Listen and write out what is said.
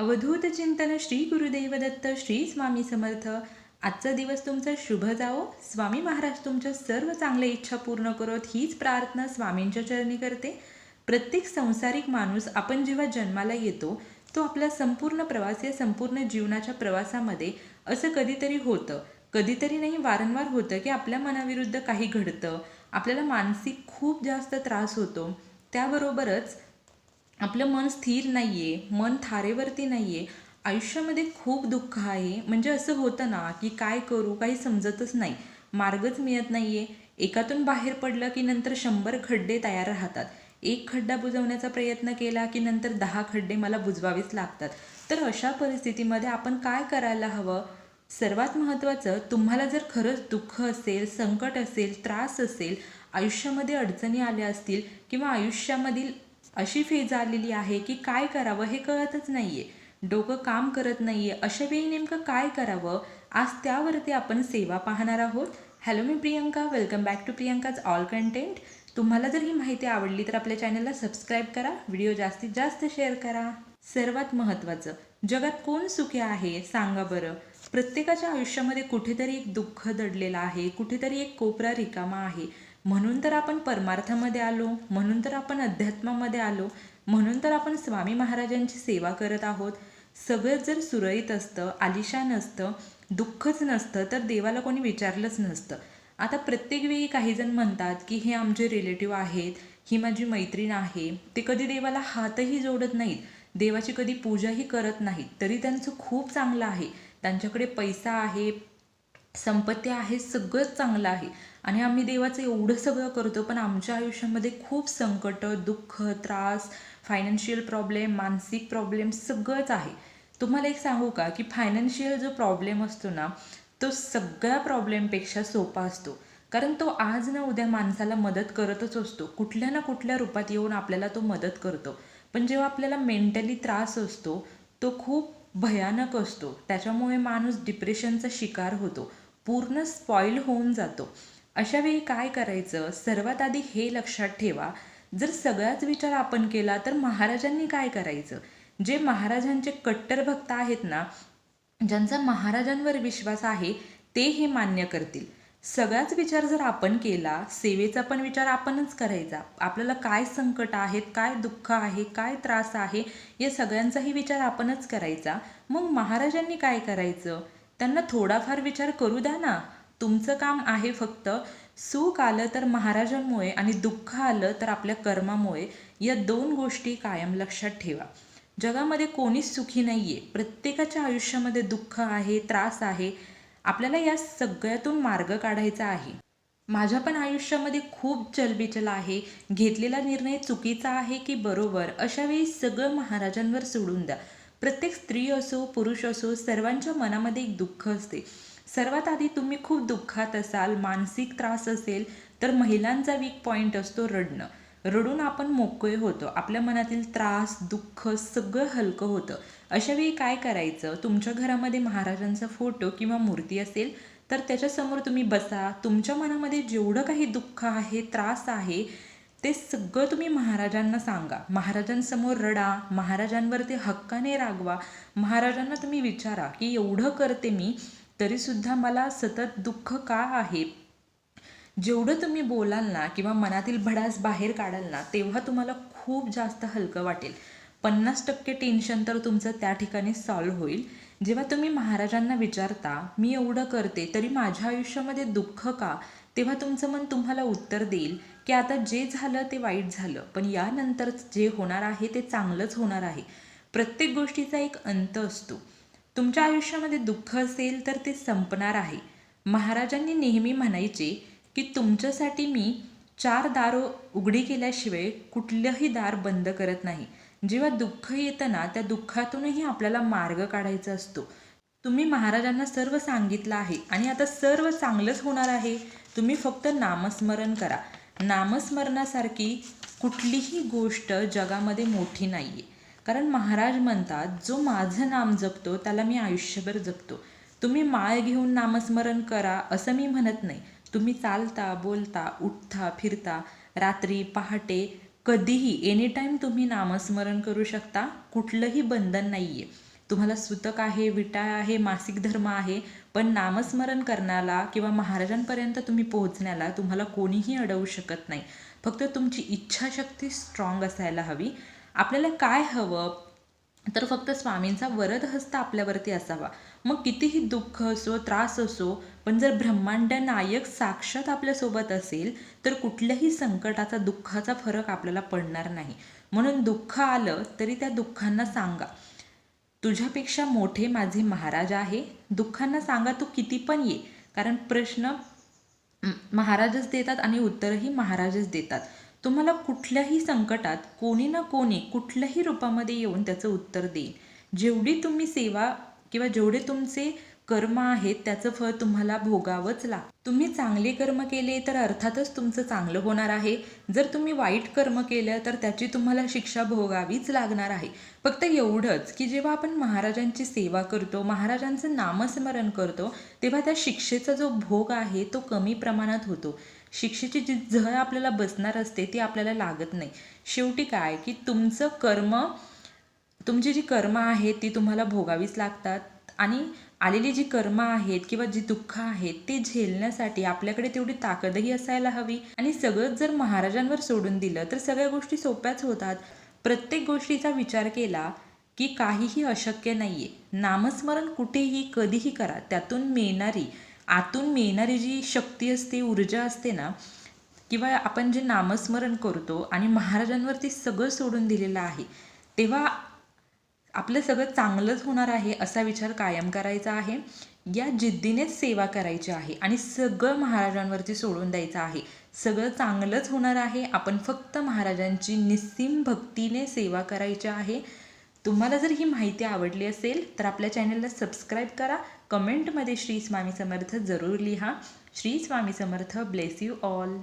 अवधूत चिंतन श्री गुरुदेव दत्त श्री स्वामी समर्थ. आजचा दिवस तुमचा शुभ जावो स्वामी महाराज तुमच्या सर्व चांगल्या इच्छा पूर्ण करोत हीच प्रार्थना स्वामींच्या चरणी करते. प्रत्येक संसारिक माणूस आपण जेव्हा जन्माला येतो तो आपला संपूर्ण प्रवास या संपूर्ण जीवनाच्या प्रवासामध्ये असं कधीतरी होतं. कधीतरी नाही वारंवार होतं की आपल्या मनाविरुद्ध काही घडतं. आपल्याला मानसिक खूप जास्त त्रास होतो. त्याबरोबरच आपलं मन स्थिर नाही आहे मन थारेवरती नाही आहे आयुष्यामध्ये खूप दुःख आहे. म्हणजे असं होतं ना की काय करू काही समजतच नाही. मार्गच मिळत नाही आहे एकातून बाहेर पडलं की नंतर शंभर खड्डे तयार राहतात. एक खड्डा बुजवण्याचा प्रयत्न केला की नंतर दहा खड्डे मला बुजवावेच लागतात. तर अशा परिस्थितीमध्ये आपण काय करायला हवं? सर्वात महत्त्वाचं तुम्हाला जर खरंच दुःख असेल संकट असेल त्रास असेल आयुष्यामध्ये अडचणी आल्या असतील किंवा आयुष्यामधील अशी फेज आलेली आहे की काय करावं हे कळतच नाही आहे डोकं काम करत नाही आहे अशा वेळी नेमकं काय करावं? आज त्यावरती आपण सेवा पाहणार आहोत. Hello me Priyanka. Welcome back to Priyanka's all content तुम्हाला जर ही माहिती आवडली तर आपल्या चॅनलला सबस्क्राईब करा. व्हिडिओ जास्तीत जास्त शेअर करा. सर्वात महत्त्वाचं जगात कोण सुखी आहे? सांगा बरं. प्रत्येकाच्या आयुष्यामध्ये कुठेतरी एक दुःख दडलेलं आहे. कुठेतरी एक कोपरा रिकामा आहे. म्हणून तर आपण परमार्थामध्ये आलो म्हणून तर आपण अध्यात्मामध्ये आलो म्हणून तर आपण स्वामी महाराजांची सेवा करत आहोत. सगळं जर सुरळीत असतं आलिशान असतं दुःखच नसतं तर देवाला कोणी विचारलंच नसतं. आता प्रत्येक वेळी काही जण म्हणतात की हे आमचे रिलेटिव्ह आहेत ही माझी मैत्रीण आहे. ते कधी देवाला हातही जोडत नाहीत. देवाची कधी पूजाही करत नाहीत. तरी त्यांचं खूप चांगलं आहे. त्यांच्याकडे पैसा आहे संपत्ती आहे सगळंच चांगलं आहे. आणि आम्ही देवाचं एवढं सगळं करतो पण आमच्या आयुष्यामध्ये खूप संकट दुःख त्रास फायनान्शियल प्रॉब्लेम मानसिक प्रॉब्लेम सगळंच आहे. तुम्हाला एक सांगू का की फायनान्शियल जो प्रॉब्लेम असतो ना तो सगळ्या प्रॉब्लेमपेक्षा सोपा असतो. कारण तो आज ना उद्या माणसाला मदत करतच असतो. कुठल्या ना कुठल्या रूपात येऊन आपल्याला तो मदत करतो. पण जेव्हा आपल्याला मेंटली त्रास असतो तो खूप भयानक असतो. त्याच्यामुळे माणूस डिप्रेशनचा शिकार होतो. पूर्ण स्पॉईल होऊन जातो. अशा वेळी काय करायचं? सर्वात आधी हे लक्षात ठेवा. जर सगळाच विचार आपण केला तर महाराजांनी काय करायचं? जे महाराजांचे कट्टर भक्त आहेत ना ज्यांचा महाराजांवर विश्वास आहे ते हे मान्य करतील. सगळाच विचार जर आपण केला सेवेचा पण विचार आपणच करायचा. आपल्याला काय संकट आहेत काय दुःख आहे काय त्रास आहे या सगळ्यांचाही विचार आपणच करायचा. मग महाराजांनी काय करायचं? त्यांना थोडाफार विचार करू द्या ना. तुमचं काम आहे फक्त सुख आलं तर महाराजांमुळे आणि दुःख आलं तर आपल्या कर्मामुळे या दोन गोष्टी कायम लक्षात ठेवा. जगामध्ये कोणीच सुखी नाही आहे प्रत्येकाच्या आयुष्यामध्ये दुःख आहे त्रास आहे. आपल्याला या सगळ्यातून मार्ग काढायचा आहे. माझ्या पण आयुष्यामध्ये खूप चलबिचल आहे. घेतलेला निर्णय चुकीचा आहे की बरोबर? अशा वेळी सगळं महाराजांवर सोडून द्या. प्रत्येक स्त्री असो पुरुष असो सर्वांच्या मनामध्ये एक दुःख असते. सर्वात आधी तुम्ही खूप दुःखात असाल मानसिक त्रास असेल तर महिलांचा वीक पॉईंट असतो रडणं. रडून आपण मोकळे होतो. आपल्या मनातील त्रास दुःख सगळं हलकं होतं. अशा वेळी काय करायचं? तुमच्या घरामध्ये महाराजांचा फोटो किंवा मूर्ती असेल तर त्याच्यासमोर तुम्ही बसा. तुमच्या मनामध्ये जेवढं काही दुःख आहे त्रास आहे ते सगळं तुम्ही महाराजांना सांगा. महाराजांसमोर रडा महाराजांवरती हक्काने रागवा. महाराजांना तुम्ही विचारा की एवढं करते मी तरीसुद्धा मला सतत दुःख का आहे? जेवढं तुम्ही बोलाल ना किंवा मनातील भडास बाहेर काढाल ना तेव्हा तुम्हाला खूप जास्त हलकं वाटेल. पन्नास टक्के टेन्शन तर तुमचं त्या ठिकाणी सॉल्व्ह होईल. जेव्हा तुम्ही महाराजांना विचारता मी एवढं करते तरी माझ्या आयुष्यामध्ये दुःख का? तेव्हा तुमचं मन तुम्हाला उत्तर देईल की आता जे झालं ते वाईट झालं पण यानंतर जे होणार आहे ते चांगलंच होणार आहे. प्रत्येक गोष्टीचा एक अंत असतो. तुमच्या आयुष्यामध्ये दुःख असेल तर ते संपणार आहे. महाराजांनी नेहमी म्हणायचे की तुमच्यासाठी मी चार दारं उघडी केल्याशिवाय कुठलंही दार बंद करत नाही. जेव्हा दुःख येतं ना त्या दुःखातूनही आपल्याला मार्ग काढायचा असतो. तुम्ही महाराजांना सर्व सांगितलं आहे आणि आता सर्व चांगलंच होणार आहे. तुम्ही फक्त नामस्मरण करा. नामस्मरणासारखी कुठलीही गोष्ट जगामध्ये मोठी नाही आहे कारण महाराज म्हणतात जो माझं नाम जपतो त्याला मी आयुष्यभर जपतो. तुम्ही माळ घेऊन नामस्मरण करा असं मी म्हणत नाही. तुम्ही चालता बोलता उठता फिरता रात्री पहाटे कधीही एनी टाईम तुम्ही नामस्मरण करू शकता कुठलंही बंधन नाही आहे तुम्हाला सुतक आहे विटा आहे मासिक धर्म आहे पण नामस्मरण करण्याला किंवा महाराजांपर्यंत तुम्ही पोहोचण्याला तुम्हाला कोणीही अडवू शकत नाही. फक्त तुमची इच्छाशक्ती स्ट्रॉंग असायला हवी. आपल्याला काय हवं? तर फक्त स्वामींचा वरद हस्त आपल्यावरती असावा. मग कितीही दुःख असो त्रास असो पण जर ब्रह्मांड नायक साक्षात आपल्यासोबत असेल तर कुठल्याही संकटाचा दुःखाचा फरक आपल्याला पडणार नाही. म्हणून दुःख आलं तरी त्या दुःखांना सांगा. तुझ्यापेक्षा मोठे माझे महाराज आहे. दुःखांना सांगा तू किती पण ये. कारण प्रश्न महाराजच देतात आणि उत्तरही महाराजच देतात. तुम्हाला कुठल्याही संकटात कोणी ना कोणी कुठल्याही रूपामध्ये येऊन त्याचं उत्तर देईल. जेवढी तुम्ही सेवा किंवा जेवढे तुमचे कर्म आहेत त्याचं फळ तुम्हाला भोगावंच लाग. तुम्ही चांगले कर्म केले तर अर्थातच तुमचं चांगलं होणार आहे. जर तुम्ही वाईट कर्म केलं तर त्याची तुम्हाला शिक्षा भोगावीच लागणार आहे. फक्त एवढंच की जेव्हा आपण महाराजांची सेवा करतो महाराजांचं नामस्मरण करतो तेव्हा त्या शिक्षेचा जो भोग आहे तो कमी प्रमाणात होतो. शिक्षेची जी झळ आपल्याला बसणार असते ती आपल्याला लागत नाही. शेवटी काय? की तुमचं कर्म तुमची जी कर्म आहेत ती तुम्हाला भोगावीच लागतात. आणि आलेली जी कर्म आहेत किंवा जी दुःख आहेत ते झेलण्यासाठी आपल्याकडे तेवढी ताकदही असायला हवी. आणि सगळंच जर महाराजांवर सोडून दिलं तर सगळ्या गोष्टी सोप्याच होतात. प्रत्येक गोष्टीचा विचार केला की काहीही अशक्य नाही आहे नामस्मरण कुठेही कधीही करा. त्यातून मिळणारी आतून मिळणारी जी शक्ती असते ऊर्जा असते ना किंवा आपण जे नामस्मरण करतो आणि महाराजांवरती सगळं सोडून दिलेलं आहे तेव्हा आपलं सगळं चांगलंच होणार आहे असा विचार कायम करायचा आहे. या जिद्दीनेच सेवा करायची आहे आणि सगळं महाराजांवरती सोडून द्यायचं आहे. सगळं चांगलंच होणार आहे. आपण फक्त महाराजांची निस्सीम भक्तीने सेवा करायची आहे. तुम्हाला जर ही माहिती आवडली असेल तर आपल्या चॅनलला सबस्क्राईब करा. कमेंटमध्ये श्री स्वामी समर्थ जरूर लिहा. Shri Swami Samarth bless you all.